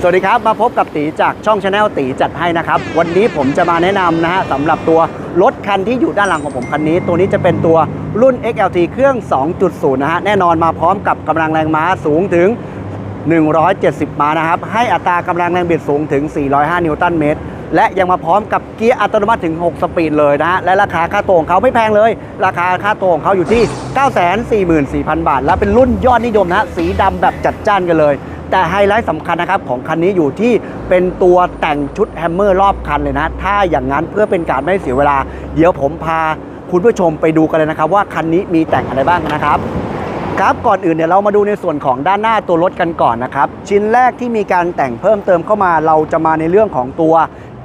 สวัสดีครับ มาพบกับตีจากช่องชาแนลตีจัดให้นะครับ วันนี้ผมจะมาแนะนำนะฮะสำหรับตัวรถคันที่อยู่ด้านหลังของผมคันนี้ ตัวนี้จะเป็นตัวรุ่น XLT เครื่อง 2.0 นะฮะ แน่นอนมาพร้อมกับกำลังแรงม้าสูงถึง 170 ม้านะครับ ให้อัตรากำลังแรงบิดสูงถึง 405 นิวตันเมตร และยังมาพร้อมกับเกียร์อัตโนมัติถึง 6 สปีดเลยนะฮะ และราคาค่าตัวของเขาไม่แพงเลย ราคาค่าตัวของเขาอยู่ที่ 944,000 บาท และเป็นรุ่นยอดนิยมนะฮะ สีดำแบบจัดจ้านกันเลย แต่ไฮไลท์สำคัญนะครับของคันนี้อยู่ที่เป็นตัวแต่งชุดแฮมเมอร์รอบคันเลยนะ ถ้าอย่างนั้นเพื่อเป็นการไม่เสียเวลา เดี๋ยวผมพาคุณผู้ชมไปดูกันเลยนะครับ ว่าคันนี้มีแต่งอะไรบ้างนะครับครับก่อนอื่นเดี๋ยเรามาดูในส่วนของด้านหน้าตัวรถกันก่อนนะครับ ชิ้นแรกที่มีการแต่งเพิ่มเติมเข้ามาเราจะมาในเรื่องของตัว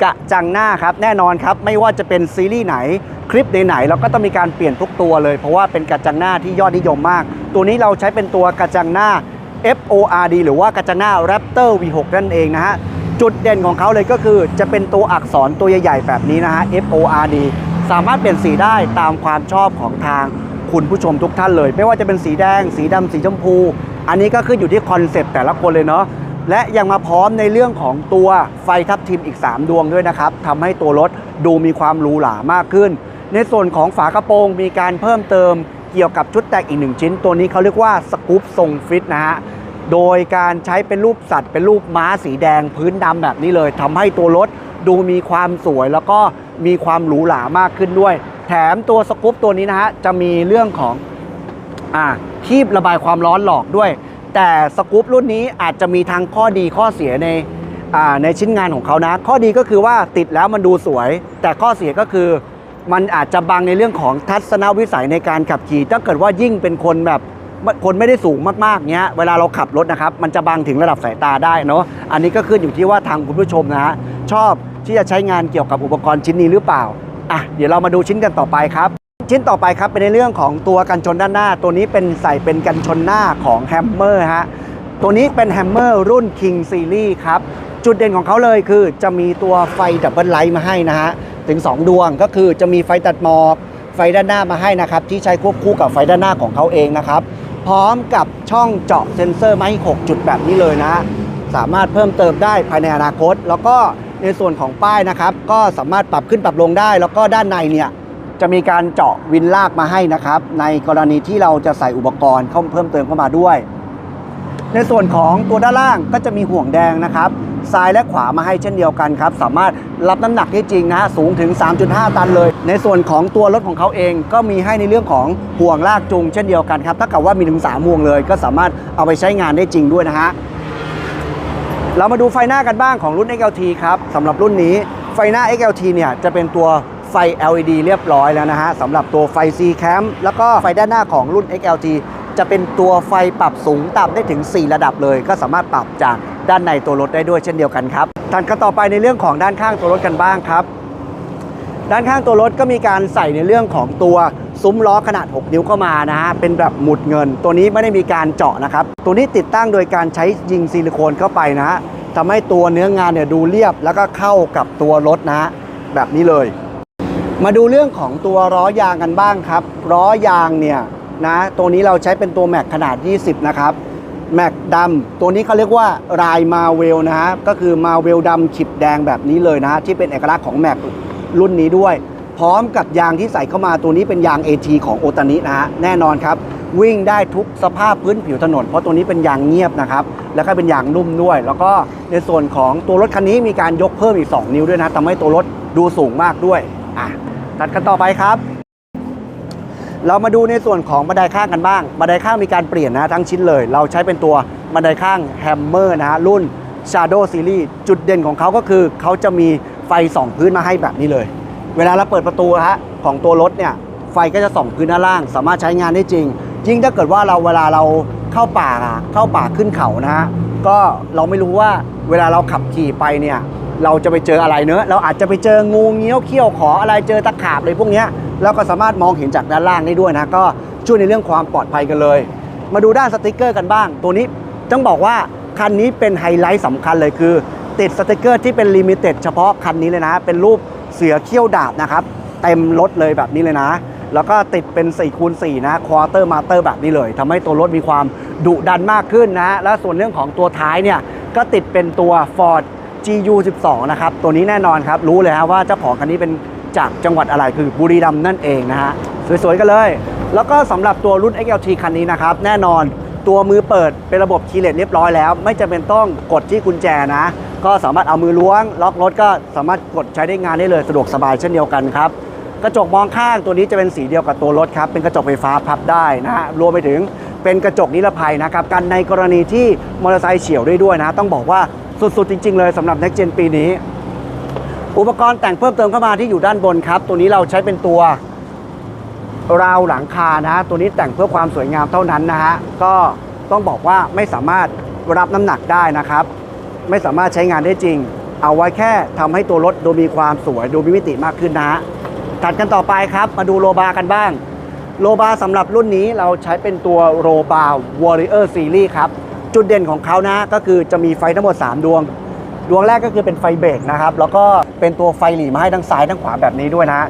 กระจังหน้าครับแน่นอนครับไม่ว่าจะเป็นซีรีส์ไหนคลิปไหนๆเราก็ต้องมีการเปลี่ยนทุกตัวเลย เพราะว่าเป็นกระจังหน้าที่ยอดนิยมมาก ตัวนี้เราใช้เป็นตัวกระจังหน้า FORD หรือว่ากระจังหน้า Raptor V6 นั่นเองนะฮะ จุดเด่นของเขาเลยก็คือจะเป็นตัวอักษรตัวใหญ่ๆแบบนี้นะฮะ FORD สามารถเปลี่ยนสีได้ตามความชอบของทางคุณผู้ชมทุกท่านเลย ไม่ว่าจะเป็นสีแดง สีดำสีชมพู อันนี้ก็ขึ้นอยู่ที่คอนเซปต์แต่ละคนเลยเนาะและยังมาพร้อมในเรื่องของตัวไฟทับทิมอีก 3 ดวงด้วยนะครับทำให้ตัวรถดูมีความหรูหรามากขึ้น ในส่วนของฝากระโปรงมีการเพิ่มเติมเกี่ยวกับชุดแต่งอีกหนึ่งชิ้น ตัวนี้เขาเรียกว่าสกู๊ปทรงฟิตนะฮะ โดยการใช้เป็นรูปสัตว์เป็นรูปม้าสีแดงพื้นดำแบบนี้เลยทำให้ตัวรถดูมีความสวยแล้วก็มีความหรูหรามากขึ้นด้วย แถมตัวสกู๊ปตัวนี้นะฮะจะมีเรื่องของอ่าคีบระบายความร้อนหลอกด้วย แต่สกู๊ปรุ่นนี้อาจจะมีทั้งข้อดีข้อเสียในอ่าในชิ้นงานของเขานะ ข้อดีก็คือว่าติดแล้วมันดูสวย แต่ข้อเสียก็คือ มันอาจจะบังในเรื่องของทัศนวิสัยในการขับขี่ถ้าเกิดว่ายิ่งเป็นคนแบบ คนไม่ได้สูงมากๆเนี้ยเวลาเราขับรถนะครับ มันจะบังถึงระดับสายตาได้เนาะอันนี้ก็ขึ้นอยู่ที่ว่าทางคุณผู้ชมนะฮะชอบที่จะใช้งานเกี่ยวกับอุปกรณ์ชิ้นนี้หรือเปล่าอะเดี๋ยวเรามาดูชิ้นกันต่อไปครับชิ้นต่อไปครับเป็นในเรื่องของตัวกันชนด้านหน้า ตัวนี้เป็นใส่เป็นกันชนหน้าของแฮมเมอร์ฮะตัวนี้เป็นแฮมเมอร์รุ่น King Series ครับจุดเด่นของเขาเลยคือจะมีตัวไฟดับเบิลไลท์มาให้นะฮะถึง 2 ดวงก็คือจะมีไฟตัดหมอกไฟด้านหน้ามาให้นะครับที่ใช้ควบคู่กับไฟด้านหน้าของเขาเองนะครับ พร้อมกับช่องเจาะเซ็นเซอร์ไม้6จุดแบบนี้เลยนะ สามารถเพิ่มเติมได้ภายในอนาคต แล้วก็ในส่วนของป้ายนะครับ ก็สามารถปรับขึ้นปรับลงได้ แล้วก็ด้านในเนี่ยจะมีการเจาะวินลากมาให้นะครับ ในกรณีที่เราจะใส่อุปกรณ์เข้าเพิ่มเติมเข้ามาด้วย ในส่วนของตัวด้านล่างก็จะมีห่วงแดงนะครับ ซ้ายและขวามาให้เช่นเดียวกันครับ สามารถรับน้ำหนักได้จริงนะฮะสูงถึง 3.5 ตันเลย ในส่วนของตัวรถของเขาเองก็มีให้ในเรื่องของห่วงลากจูงเช่นเดียวกันครับถ้าเกิดว่ามีถึง3ห่วงเลย ก็สามารถเอาไปใช้งานได้จริงด้วยนะฮะเรามาดูไฟหน้ากันบ้างของรุ่น XLT ครับสำหรับรุ่นนี้ไฟหน้า XLT เนี่ยจะเป็นตัวไฟ LED เรียบร้อยแล้วนะฮะสำหรับตัวไฟ C Cam แล้วก็ไฟด้านหน้าของรุ่น XLT จะเป็นตัวไฟปรับสูงต่ำได้ถึง 4 ระดับเลย ก็สามารถปรับจากด้านในตัวรถได้ด้วยเช่นเดียวกันครับถัดกันต่อไปในเรื่องของด้านข้างตัวรถกันบ้างครับ ด้านข้างตัวรถก็มีการใส่ในเรื่องของตัวซุ้มล้อขนาด 6 นิ้วเข้ามานะฮะ เป็นแบบหมุดเงิน ตัวนี้ไม่ได้มีการเจาะนะครับ ตัวนี้ติดตั้งโดยการใช้ยิงซิลิโคนเข้าไปนะฮะทำให้ตัวเนื้องานเนี่ยดูเรียบแล้วก็เข้ากับตัวรถนะฮะ แบบนี้เลย มาดูเรื่องของตัวล้อยางกันบ้างครับ ล้อยางเนี่ย นะ ตัวนี้เราใช้เป็นตัวแม็กขนาด 20 นะครับ แม็กดำตัวนี้เขาเรียกว่ารายมาเวลนะฮะ ก็คือมาเวลดำขีดแดงแบบนี้เลยนะฮะ ที่เป็นเอกลักษณ์ของแม็กรุ่นนี้ด้วย พร้อมกับยางที่ใส่เข้ามาตัวนี้เป็นยาง AT ของโอตานินะฮะ แน่นอนครับ วิ่งได้ทุกสภาพพื้นผิวถนน เพราะตัวนี้เป็นยางเงียบนะครับ แล้วก็เป็นยางนุ่มด้วย แล้วก็ในส่วนของตัวรถคันนี้มีการยกเพิ่มอีก 2 นิ้วด้วยนะทำให้ตัวรถดูสูงมากด้วยอะตัดกันต่อไปครับ เรามาดูในส่วนของบันไดข้างกันบ้าง บันไดข้างมีการเปลี่ยนนะทั้งชิ้นเลย เราใช้เป็นตัวบันไดข้างแฮมเมอร์นะฮะรุ่น Shadow Series จุดเด่นของเขาก็คือเขาจะมีไฟส่องพื้นมาให้แบบนี้เลย เวลาเราเปิดประตูนะฮะของตัวรถเนี่ยไฟก็จะส่องพื้นด้านล่าง สามารถใช้งานได้จริง ยิ่งถ้าเกิดว่าเราเวลาเราเข้าป่าอะเข้าป่าขึ้นเขานะฮะก็เราไม่รู้ว่าเวลาเราขับขี่ไปเนี่ย เราจะไปเจออะไรเนอะเราอาจจะไปเจองูเงี้ยวเขี้ยวขออะไรเจอตะขาบอะไรพวกนี้เราก็สามารถมองเห็นจากด้านล่างได้ด้วยนะก็ช่วยในเรื่องความปลอดภัยกันเลย มาดูด้านสติกเกอร์กันบ้าง ตัวนี้ต้องบอกว่าคันนี้เป็นไฮไลท์สำคัญเลยคือ ติดสติกเกอร์ที่เป็นลิมิเต็ดเฉพาะคันนี้เลยนะ เป็นรูปเสือเขี้ยวดาบนะครับเต็มรถเลยแบบนี้เลยนะ แล้วก็ติดเป็น4คูณ4นะควอเตอร์มาเตอร์แบบนี้เลยทำให้ตัวรถมีความดุดันมากขึ้นนะ และส่วนเรื่องของตัวท้ายเนี่ยก็ติดเป็นตัว Ford GU12 นะครับ ตัวนี้แน่นอนครับ รู้เลยฮะว่าเจ้าของคันนี้เป็นจากจังหวัดอะไรคือบุรีรัมย์นั่นเองนะฮะ สวยๆ กันเลย แล้วก็สำหรับตัวรุ่น XLT คันนี้นะครับ แน่นอนตัวมือเปิดเป็นระบบคีย์เลสเรียบร้อยแล้ว ไม่จำเป็นต้องกดที่กุญแจนะ ก็สามารถเอามือล้วง ล็อกรถก็สามารถกดใช้ได้งานได้เลยสะดวกสบายเช่นเดียวกันครับกระจกมองข้างตัวนี้จะเป็นสีเดียวกับตัวรถครับ เป็นกระจกไฟฟ้าพับได้นะฮะรวมไปถึงเป็นกระจกนิรภัยนะครับกันในกรณีที่มอเตอร์ไซค์เฉียวได้ด้วยนะ ต้องบอกว่า สุดๆ จริง ๆ เลยสำหรับ Next Gen ปีนี้ อุปกรณ์แต่งเพิ่มเติมเข้ามาที่อยู่ด้านบนครับ ตัวนี้เราใช้เป็นตัวราวหลังคานะ ตัวนี้แต่งเพื่อความสวยงามเท่านั้นนะฮะ ก็ต้องบอกว่าไม่สามารถรับน้ำหนักได้นะครับ ไม่สามารถใช้งานได้จริง เอาไว้แค่ทำให้ตัวรถดูมีความสวยดูมีมิติมากขึ้นนะฮะถัดกันต่อไปครับ มาดูโลบาร์กันบ้าง โลบาร์สำหรับรุ่นนี้เราใช้เป็นตัวโรบาร์ Warrior Series ครับ จุดเด่นของเขานะก็คือจะมีไฟทั้งหมด 3 ดวง ดวงแรกก็คือเป็นไฟเบรกนะครับ แล้วก็เป็นตัวไฟหลีมาให้ทั้งซ้ายทั้งขวาแบบนี้ด้วยนะ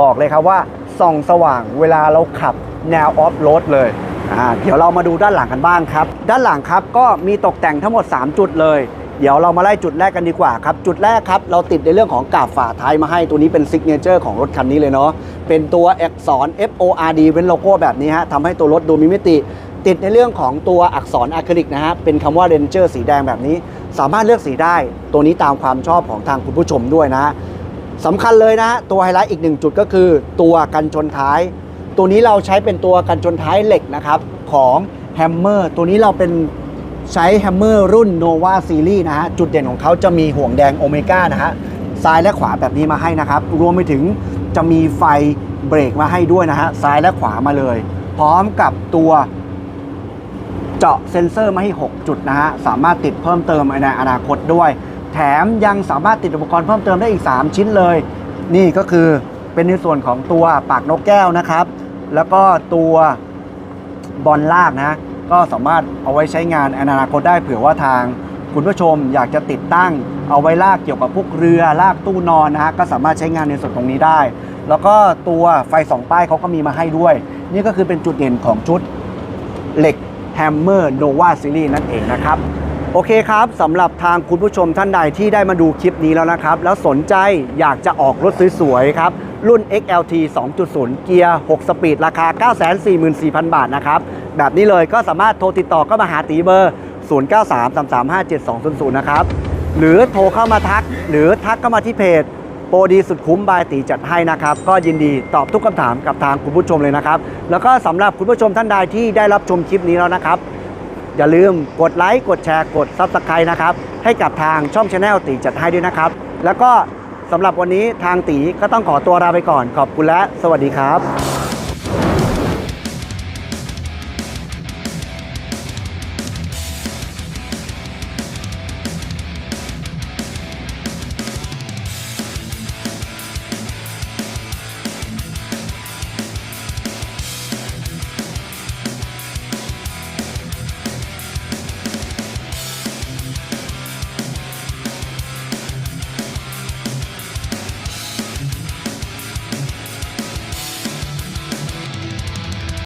บอกเลยครับว่าส่องสว่างเวลาเราขับแนวออฟโรดเลยอ่าเดี๋ยวเรามาดูด้านหลังกันบ้างครับ ด้านหลังครับก็มีตกแต่งทั้งหมด 3 จุดเลย เดี๋ยวเรามาไล่จุดแรกกันดีกว่าครับ จุดแรกครับ เราติดในเรื่องของกาบฝาท้ายมาให้ตัวนี้เป็นซิกเนเจอร์ของรถคันนี้เลยเนาะเป็นตัวอักษร F O R D เป็นโลโก้แบบนี้ฮะทำให้ตัวรถดูมีมิติ ติดในเรื่องของตัวอักษรอะคริลิกนะฮะเป็นคำว่า Ranger สีแดงแบบนี้ สามารถเลือกสีได้ ตัวนี้ตามความชอบของทางคุณผู้ชมด้วยนะสำคัญเลยนะตัวไฮไลท์อีกหนึ่งจุดก็คือ ตัวกันชนท้าย ตัวนี้เราใช้เป็นตัวกันชนท้ายเหล็กนะครับของแฮมเมอร์ตัวนี้เราเป็นใช้แฮมเมอร์รุ่น Nova Series นะฮะ จุดเด่นของเขาจะมีห่วงแดงโอเมก้านะฮะ ซ้ายและขวาแบบนี้มาให้นะครับ รวมไปถึงจะมีไฟเบรกมาให้ด้วยนะฮะ ซ้ายและขวามาเลย พร้อมกับตัว เจาะเซ็นเซอร์มาให้ 6 จุดนะฮะ สามารถติดเพิ่มเติมในอนาคตด้วย แถมยังสามารถติดอุปกรณ์เพิ่มเติมได้อีก 3 ชิ้นเลย นี่ก็คือเป็นในส่วนของตัวปากนกแก้วนะครับ แล้วก็ตัวบอลลากนะ ก็สามารถเอาไว้ใช้งานในอนาคตได้เผื่อว่าทางคุณผู้ชมอยากจะติดตั้งเอาไว้ลากเกี่ยวกับพวกเรือลากตู้นอนนะฮะก็สามารถใช้งานในส่วนตรงนี้ได้ แล้วก็ตัวไฟสองป้ายเขาก็มีมาให้ด้วย นี่ก็คือเป็นจุดเด่นของชุดเหล็ก Hammer Nova Series นั่นเองนะครับ โอเคครับสำหรับทางคุณผู้ชมท่านใดที่ได้มาดูคลิปนี้แล้วนะครับ แล้วสนใจอยากจะออกรถสวยๆครับ รุ่น XLT 2.0 เกียร์ 6 สปีด ราคา 944,000 บาทนะครับ แบบนี้เลยก็สามารถโทรติดต่อก็มาหาตีเบอร์ 0933357200 นะครับ หรือโทรเข้ามาทัก หรือทักเข้ามาที่เพจ โปรดีสุดคุ้มบายตีจัดให้นะครับ ก็ยินดีตอบทุกคำถามกับทางคุณผู้ชมเลยนะครับ แล้วก็สำหรับคุณผู้ชมท่านใดที่ได้รับชมคลิปนี้แล้วนะครับ อย่าลืมกดไลค์กดแชร์กดซับสไครต์นะครับ ให้กับทางช่องชาแนลตีจัดให้ด้วยนะครับ แล้วก็สำหรับวันนี้ทางตีก็ต้องขอตัวลาไปก่อนขอบคุณและสวัสดีครับ